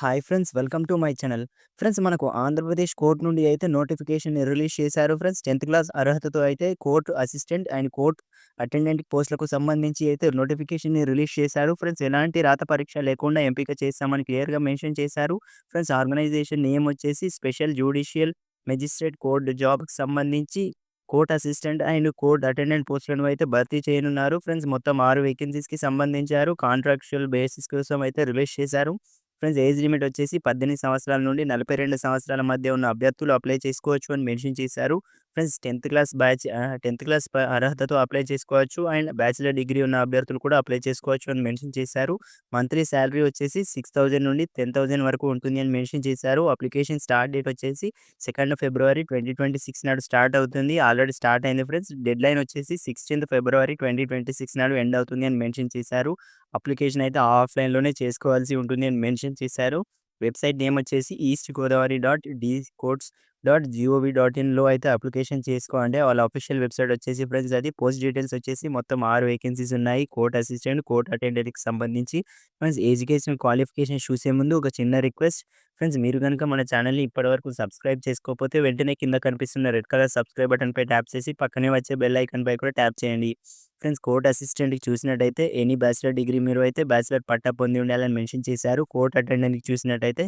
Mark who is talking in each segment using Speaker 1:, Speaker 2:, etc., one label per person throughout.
Speaker 1: Hi friends welcome to my channel. Friends మనకు Andhra Pradesh court నుండి అయితే నోటిఫికేషన్ రిలీజ్ చేశారు ఫ్రెండ్స్. టెన్త్ క్లాస్ అర్హతతో అయితే court assistant and court attendant పోస్టులకు సంబంధించి అయితే నోటిఫికేషన్ రిలీజ్ చేశారు ఫ్రెండ్స్. ఎలాంటి రాత పరీక్ష లేకుండా ఎంపిక చేస్తామని క్లియర్గా మెన్షన్ చేశారు ఫ్రెండ్స్. ఆర్గనైజేషన్ నేమ్ వచ్చేసి స్పెషల్ జ్యుడిషియల్ మెజిస్ట్రేట్ కోర్టు జాబ్కి సంబంధించి court assistant and court attendant పోస్టులను అయితే భర్తీ చేయనున్నారు ఫ్రెండ్స్. మొత్తం ఆరు వేకెన్సీస్కి సంబంధించారు. కాంట్రాక్చువల్ బేసిస్ కోసం అయితే రిలీజ్ చేశారు. ఫ్రెండ్స్ ఏజ్ లిమిట్ వచ్చేసి పద్దెనిమిది సంవత్సరాల నుండి నలభై రెండు సంవత్సరాల మధ్య ఉన్న అభ్యర్థులు అప్లై చేసుకోవచ్చు అని మెన్షన్ చేశారు. Friends tenth class batch tenth class అర్హతతో అప్లై చేసుకోవచ్చు. అండ్ బ్యాచిలర్ డిగ్రీ ఉన్న అభ్యర్థులు కూడా అప్లై చేసుకోవచ్చు అని మెన్షన్ చేశారు. మంత్లీ శాలరీ వచ్చేసి సిక్స్ థౌజండ్ నుండి టెన్ థౌజండ్ వరకు ఉంటుంది అని మెన్షన్ చేశారు. అప్లికేషన్ స్టార్ట్ డేట్ వచ్చేసి second February twenty twenty six నాడు స్టార్ట్ అవుతుంది. ఆల్రెడీ స్టార్ట్ అయింది ఫ్రెండ్స్. డెడ్ లైన్ వచ్చేసి sixteenth February twenty twenty six నాడు ఎండ్ అవుతుంది అని మెన్షన్ చేశారు. అప్లికేషన్ అయితే ఆఫ్లైన్లోనే చేసుకోవాల్సి ఉంటుంది అని మెన్షన్ చేశారు. వెబ్సైట్ నేమ్ వచ్చేసి east Godavari dot D courts dot GOV dot ఇన్లో అయితే అప్లికేషన్ చేసుకోండి. వాళ్ళ అఫీషియల్ వెబ్సైట్ వచ్చేసి ఫ్రెండ్స్ అది. పోస్ట్ డీటెయిల్స్ వచ్చేసి మొత్తం ఆరు వేకెన్సీస్ ఉన్నాయి. కోర్ట్ అసిస్టెంట్ కోర్ట్ అటెండెంట్కి సంబంధించి. ఫ్రెండ్స్ ఎడ్యుకేషన్ క్వాలిఫికేషన్ చూసే ముందు ఒక చిన్న రిక్వెస్ట్. ఫ్రెండ్స్ మీరు కనుక మన ఛానల్ని ఇప్పటివరకు సబ్స్క్రైబ్ చేసుకోకపోతే వెంటనే కింద కనిపిస్తున్న రెడ్ కలర్ సబ్స్క్రైబ్ బటన్పై ట్యాప్ చేసి పక్కనే వచ్చే బెల్ ఐకన్పై కూడా ట్యాప్ చేయండి. ఫ్రెండ్స్ కోర్ట్ అసిస్టెంట్కి చూసినట్టయితే ఎనీ బ్యాచిలర్ డిగ్రీ మీరు అయితే బ్యాచిలర్ పట్టా పొంది ఉండాలని మెన్షన్ చేశారు. కోర్ట్ అటెండెంట్కి చూసినట్టయితే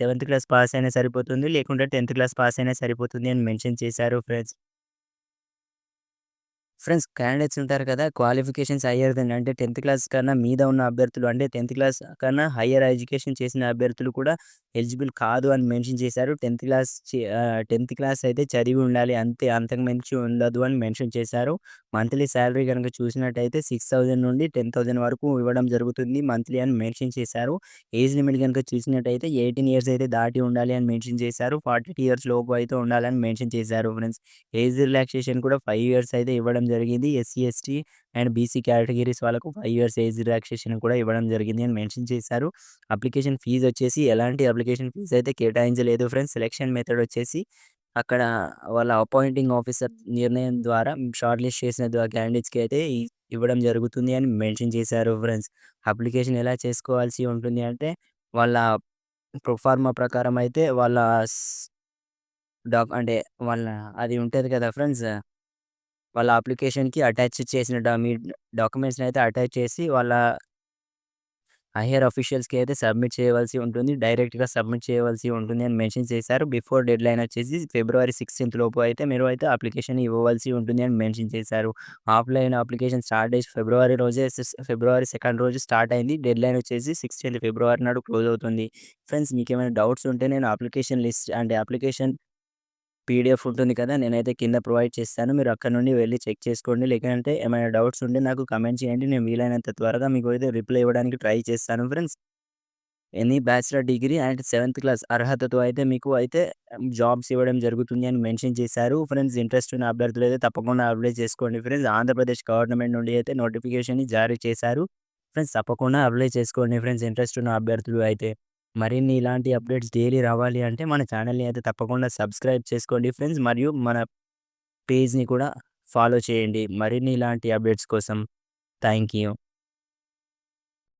Speaker 1: సెవెంత్ క్లాస్ పాస్ అయినా సరిపోతుంది లేకుంటే టెన్త్ క్లాస్ పాస్ అయినా సరిపోతుంది అని మెన్షన్ చేశారు ఫ్రెండ్స్. ఫ్రెండ్స్ క్యాండిడేట్స్ ఉంటారు కదా! క్వాలిఫికేషన్స్ హయ్యర్ దెన్ అంటే టెన్త్ క్లాస్ కన్నా మీద ఉన్న అభ్యర్థులు అంటే టెన్త్ క్లాస్ కన్నా హయ్యర్ ఎడ్యుకేషన్ చేసిన అభ్యర్థులు కూడా ఎలిజిబుల్ కాదు అని మెన్షన్ చేశారు. టెన్త్ క్లాస్ టెన్త్ క్లాస్ అయితే చదివి ఉండాలి అంతే అంతకు మించి ఉండదు అని మెన్షన్ చేశారు. మంత్లీ శాలరీ కనుక చూసినట్టయితే సిక్స్ థౌజండ్ నుండి టెన్ థౌజండ్ వరకు ఇవ్వడం జరుగుతుంది మంత్లీ అని మెన్షన్ చేశారు. ఏజ్ లిమిట్ కనుక చూసినట్టయితే ఎయిటీన్ ఇయర్స్ అయితే దాటి ఉండాలి అని మెన్షన్ చేశారు. ఫార్టీ ఇయర్స్ లోపు అయితే ఉండాలని మెన్షన్ చేశారు ఫ్రెండ్స్. ఏజ్ రిలాక్సేషన్ కూడా ఫైవ్ ఇయర్స్ అయితే ఇవ్వడం జరిగింది SC ST and BC categories వాళ్ళకు ఫైవ్ ఇయర్స్ ఏజ్ రిలాక్సేషన్ కూడా ఇవ్వడం జరిగింది అని మెన్షన్ చేశారు. అప్లికేషన్ ఫీజు వచ్చేసి ఎలాంటి అప్లికేషన్ ఫీజు అయితే కేటాయించలేదు ఫ్రెండ్స్. సెలెక్షన్ మెథడ్ వచ్చేసి అక్కడ వాళ్ళ అపాయింటింగ్ ఆఫీసర్ నిర్ణయం ద్వారా షార్ట్ లిస్ట్ చేసిన క్యాండిడేట్స్కి అయితే ఇవ్వడం జరుగుతుంది అని మెన్షన్ చేశారు ఫ్రెండ్స్. అప్లికేషన్ ఎలా చేసుకోవాల్సి ఉంటుంది అంటే వాళ్ళ ప్రొఫార్మా ప్రకారం అయితే వాళ్ళ డాక్ అంటే వాళ్ళ అది ఉంటుంది కదా ఫ్రెండ్స్. వాళ్ళ అప్లికేషన్‌కి అటాచ్ చేసిన మీ డాక్యుమెంట్స్‌ని అయితే అటాచ్ చేసి వాళ్ళ హైయర్ అఫీషియల్స్‌కి అయితే సబ్మిట్ చేయవలసి ఉంటుంది. డైరెక్ట్‌గా సబ్మిట్ చేయవలసి ఉంటుంది అని మెన్షన్ చేశారు. బిఫోర్ డెడ్ లైన్ వచ్చేసి ఫిబ్రవరి సిక్స్టీన్త్ లోపు అయితే మీరు అయితే అప్లికేషన్ ఇవ్వవలసి ఉంటుంది అని మెన్షన్ చేశారు. ఆఫ్‌లైన్ అప్లికేషన్ స్టార్ట్ చేసి ఫిబ్రవరి రోజే ఫిబ్రవరి సెకండ్ రోజు స్టార్ట్ అయింది. డెడ్ లైన్ వచ్చేసి సిక్స్టీన్త్ ఫిబ్రవరి నాడు క్లోజ్ అవుతుంది. ఫ్రెండ్స్ మీకు ఏమైనా డౌట్స్ ఉంటే నేను అప్లికేషన్ లిస్ట్ అంటే అప్లికేషన్ పీడిఎఫ్ ఉంటుంది కదా! నేనైతే కింద ప్రొవైడ్ చేస్తాను. మీరు అక్కడ నుండి వెళ్ళి చెక్ చేసుకోండి. లేకంటే ఏమైనా డౌట్స్ ఉంటే నాకు కమెంట్ చేయండి. నేను వీలైనంత త్వరగా మీకు అయితే రిప్లై ఇవ్వడానికి ట్రై చేస్తాను friends. Any bachelor degree and seventh class అర్హతతో అయితే మీకు అయితే జాబ్స్ ఇవ్వడం జరుగుతుంది అని మెన్షన్ చేశారు. ఫ్రెండ్స్ ఇంట్రెస్ట్ ఉన్న అభ్యర్థులు అయితే తప్పకుండా అప్లై చేసుకోండి ఫ్రెండ్స్. ఆంధ్రప్రదేశ్ గవర్నమెంట్ నుండి అయితే నోటిఫికేషన్ జారీ చేశారు. ఫ్రెండ్స్ తప్పకుండా అప్లై చేసుకోండి ఫ్రెండ్స్ ఇంట్రెస్ట్ ఉన్న అభ్యర్థులు అయితే. మరిన్ని ఇలాంటి అప్డేట్స్ డైలీ రావాలి అంటే మన ఛానల్‌ని అయితే తప్పకుండా సబ్స్క్రైబ్ చేసుకోండి ఫ్రెండ్స్. మరియు మన పేజ్‌ని కూడా ఫాలో చేయండి. మరిన్ని ఇలాంటి అప్డేట్స్ కోసం. Thank you.